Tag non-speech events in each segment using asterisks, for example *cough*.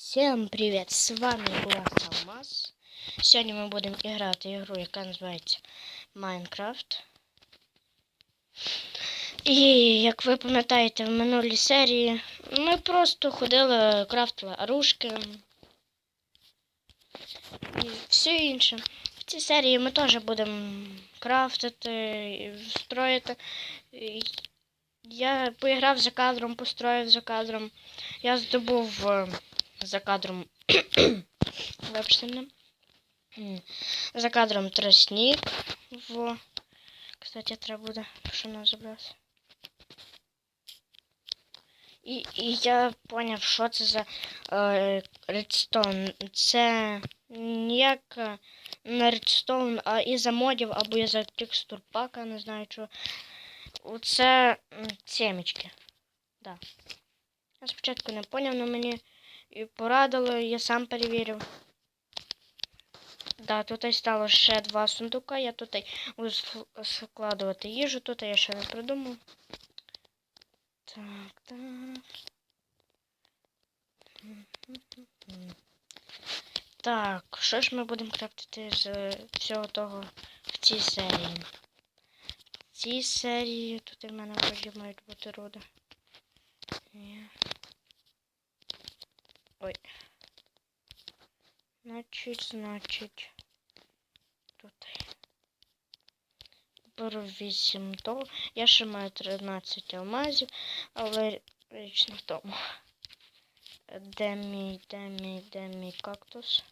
Всем привет! С вами Глаз Алмаз. Сьогодні ми будемо грати ігру, яка називається Майнкрафт. І як ви пам'ятаєте, в минулій серії ми просто ходили, крафтили оружки і все інше. В цій серії ми теж будемо крафтити, і строїти. Я поіграв за кадром, построїв за кадром. Я здобув за кадром. *coughs* Мене. За кадром тростник. Во. Кстати, треба буде, нам забрати. І, і я поняв, що це за е, редстоун. Це ніяк е, не редстоун, а із-за модів або із-за текстур пака, не знаю чого. Оце семечки. Да. Я спочатку не поняв, але мені і порадили, я сам перевірив. Да, тут і стало ще два сундука. Я тут буду складувати їжу, тут я ще не придумав. Так, так. Так, що ж ми будемо крафтити з всього того в цій серії? В цій серії тут в мене вроді мають бути руди. Ой. Значить, значить. Тут. Беру 8 того. Я ще маю 13 алмазів, але річ не в тому. Де мій, де мій, де мій кактус?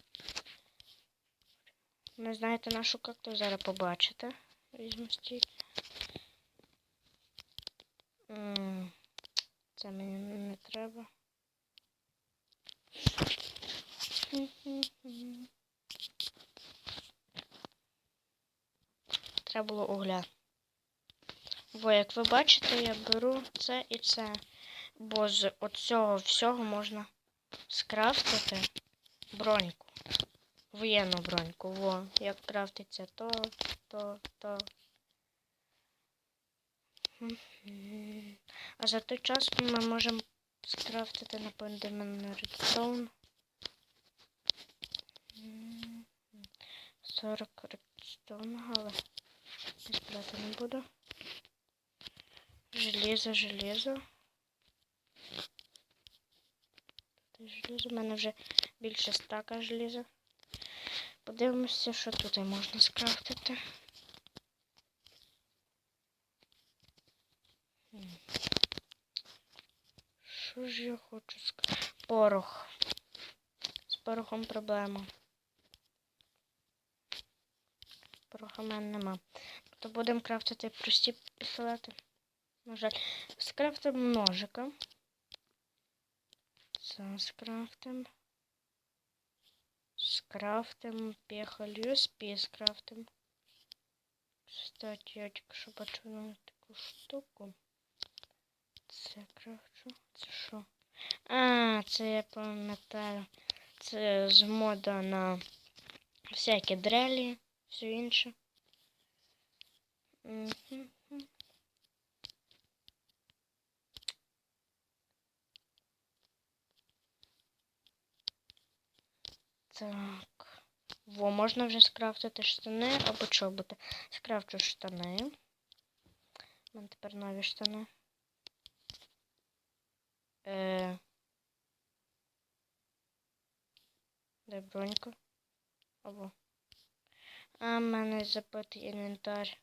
Не знаєте нашу кактус? Зараз побачите. Візьму стільки. Це мені не треба. Треба було угля. Бо, як ви бачите, я беру це і це. Бо з оцього всього можна скрафтити броньку. Воєнну броньку. Во, як крафтиться то, то, то. А за той час ми можемо скрафтити, напевно, де в мене редстоун. М, 40 редстоун, але брати не буду. Железо, железо. Тут железо. У мене вже більше стака железа. Подивимося, що тут можна скрафтити. Що ж я хочу сказати? Порох. З порохом проблема. В мене нема. То будемо крафтити прості пістолети. На жаль, скрафтимо ножика. Це скрафтим. Скрафтим пехаль USP скрафтим. Кстати, я тільки що на таку штуку. Це крафчу. Це що? А, це я пам'ятаю. Це з мода на всякі дрелі, все інше. Так. Во, можна вже скрафтити штани або чоботи. Скрафчу штани. У мене тепер нові штани. Е... Де бронька? Або. А, в мене забитий інвентар.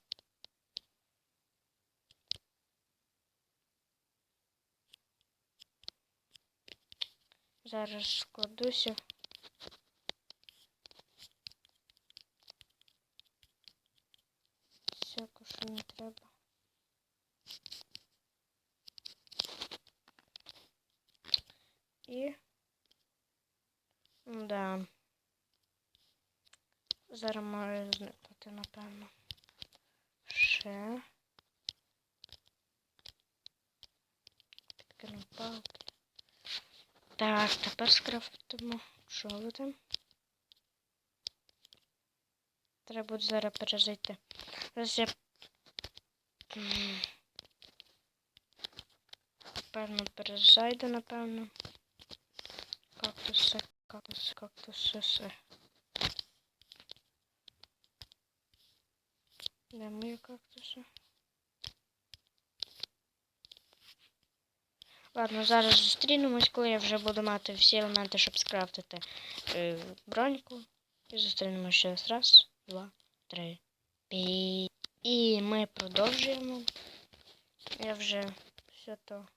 Зараз складуся. Всяко, що не треба. І. Да. Зараз маю зникнути, напевно. Ще. Підкину палки. Так, тепер скрафтимо чоботи. Треба буде зараз пережити. Зараз я певно перезайду, напевно. Кактуси. кактус, кактус, все. Де мої кактуси? Ладно, зараз зустрінемось, коли я вже буду мати всі елементи, щоб скрафтити е, броньку. І зустрінемось ще раз. Раз, два, три. Пі. І ми продовжуємо. Я вже все то.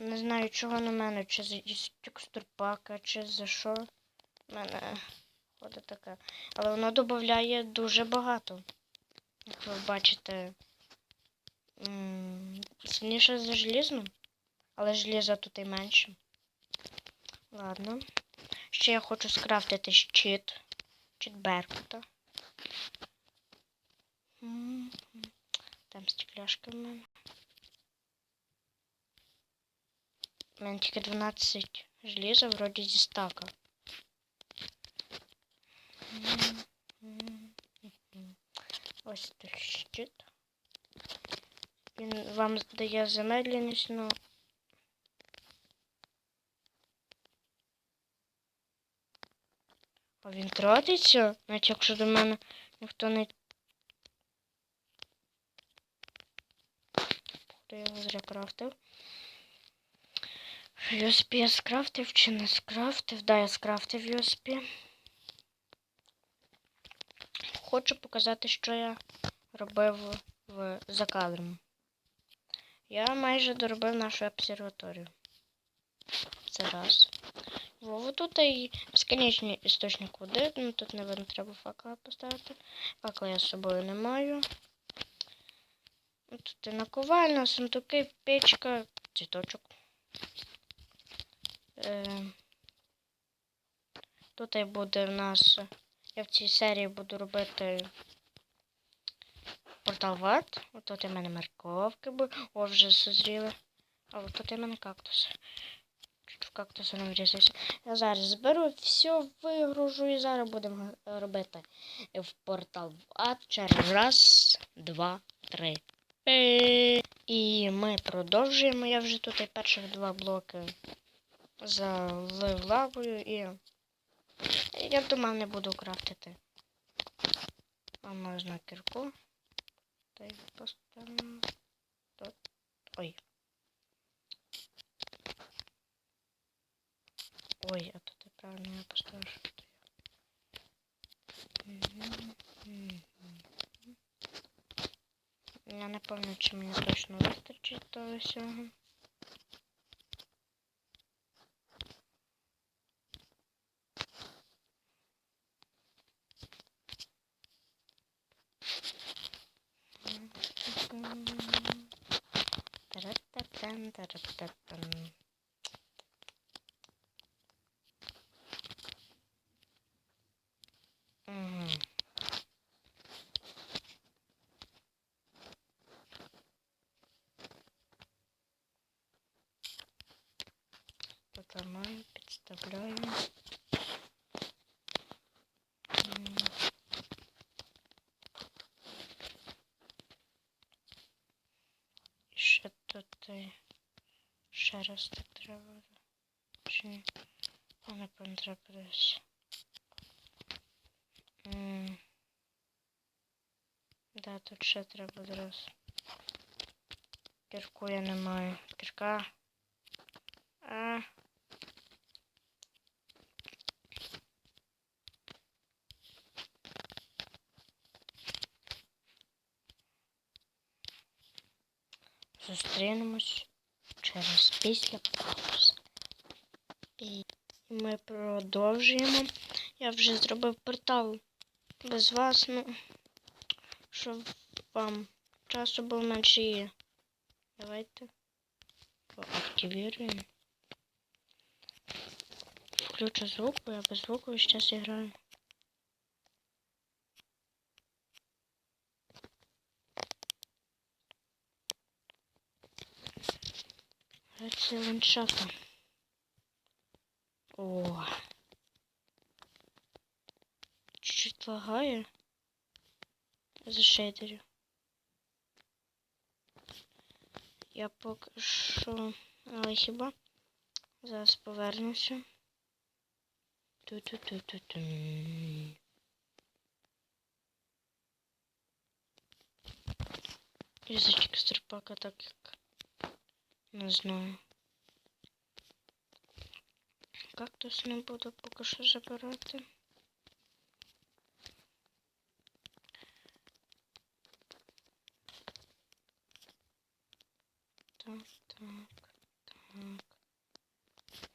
Не знаю, чого на мене, чи із текстурпака, чи за що. У мене ходить таке. Але воно додає дуже багато. Як ви бачите, сильніше за желізно, але желіза тут і менше. Ладно. Ще я хочу скрафтити щит. Щит Беркута. Там стекляшка в мене. У мене тільки 12 желіза, вроді зі стака. Ось тут щит. Він вам дає замедленість, ну. А він тратиться, навіть якщо до мене ніхто не. Хто його зря крафтив. USP я скрафтив чи не скрафтив? Да, я скрафтив USP. Хочу показати, що я робив в, за кадром. Я майже доробив нашу обсерваторію. Це раз. Вову тут і безконечний істочник води. Ну тут не треба факела поставити. Факела я з собою не маю. Тут і наковальня, сундуки, печка, цвіточок. Е, Тут і буде в нас. Я в цій серії буду робити портал ват. От тут у мене морковки були. О, вже созріли. А от тут у мене кактус. В кактуси не. Я зараз зберу все, вигружу і зараз будемо робити в портал ват через раз, два, три. І ми продовжуємо. Я вже тут перших два блоки залив лавою і я думав не буду крафтити. А можна кірку. Та й поставимо. Тут. Ой. Ой, а тут я правильно що тут я. Мгм, мгм. Я не пам'ятаю, чи мені точно вистачить того всього. Тут ще раз так треба. Чи ні? А напевно треба. М. Да, тут ще треба зараз. Кірку я не маю. Кірка. А. Зустрінемось через після паузи. І ми продовжуємо. Я вже зробив портал без вас, ну, щоб вам часу було менше. Давайте активируем. Включу звук, бо я без звуку весь час Це ландшафта. О. Чуть-чуть лагає. За шейдерів. Я поки що. Але хіба? Зараз повернуся. Ту-ту-ту-ту-ту. Язичок стрипака так як. Не знаю. Кактус не буду поки що забирати. Так, так, так.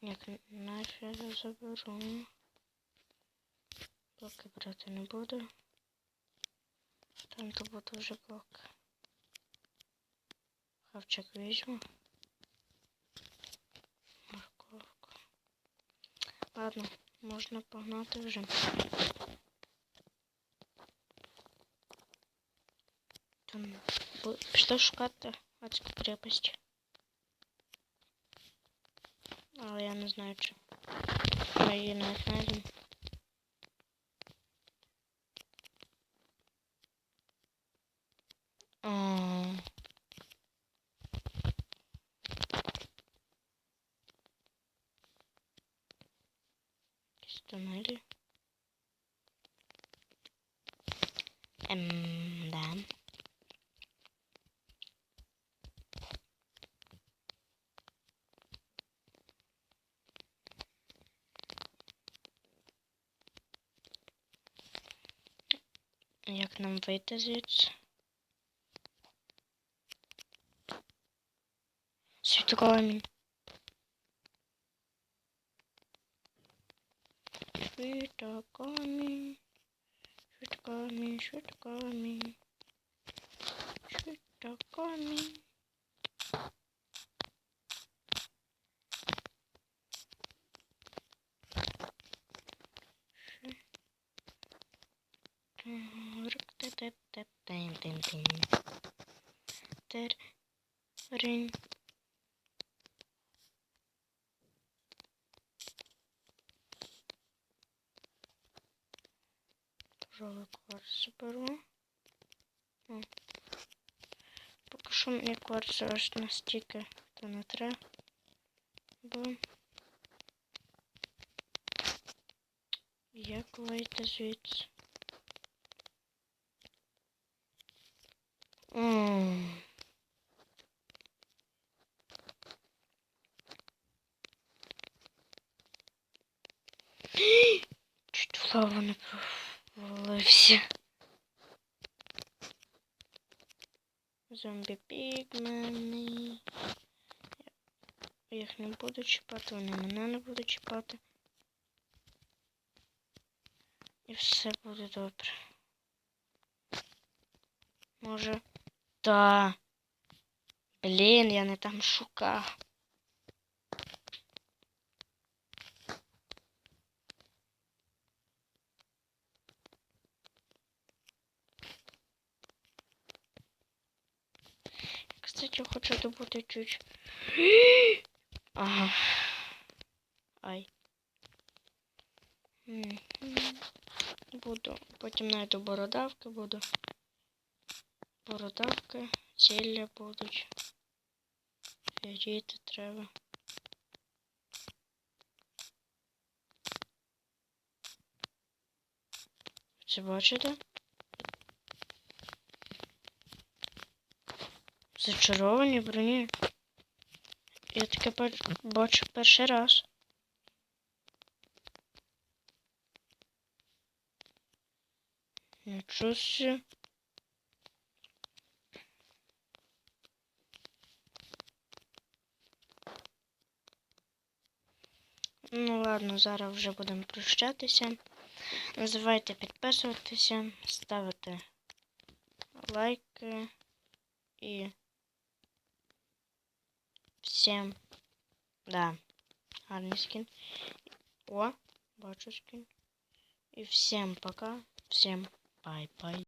Як нафіг я заберу. Блоки брати не буду. Там то буде вже блок. Хавчик візьму. Ладно, можна погнати вже. Там бу- пішли шукати адську крепость. Але я не знаю, чи ми її навіть знайдемо. Як нам вийти звідси? Світокамінь. Світокамінь. Світокамінь, світокамінь. Ринь. Пожалуй, кварц беру. Поки що мені кварцу аж настільки то треба. Бо як вийти звідси? М. Чуть в не провалився. Зомбі пігмени. Я їх не буду чіпати, вони мене не будуть чіпати. І все буде добре. Може. Та. Блін, я не там шукав. Кстати, хочу добути чуть. *gasps* Ага. Ай. Буду. Потім знайду бородавки буду. Бородавки, зілля будуть. Фіоліти треба. Це бачите? Зачаровані броні. Я таке бачу перший раз. Нічого собі. Ну ладно, зараз вже будемо прощатися. Не забувайте підписуватися, ставити лайки і всім. Да, гарний скін. О, бачу скін. І всім пока, всім бай-бай.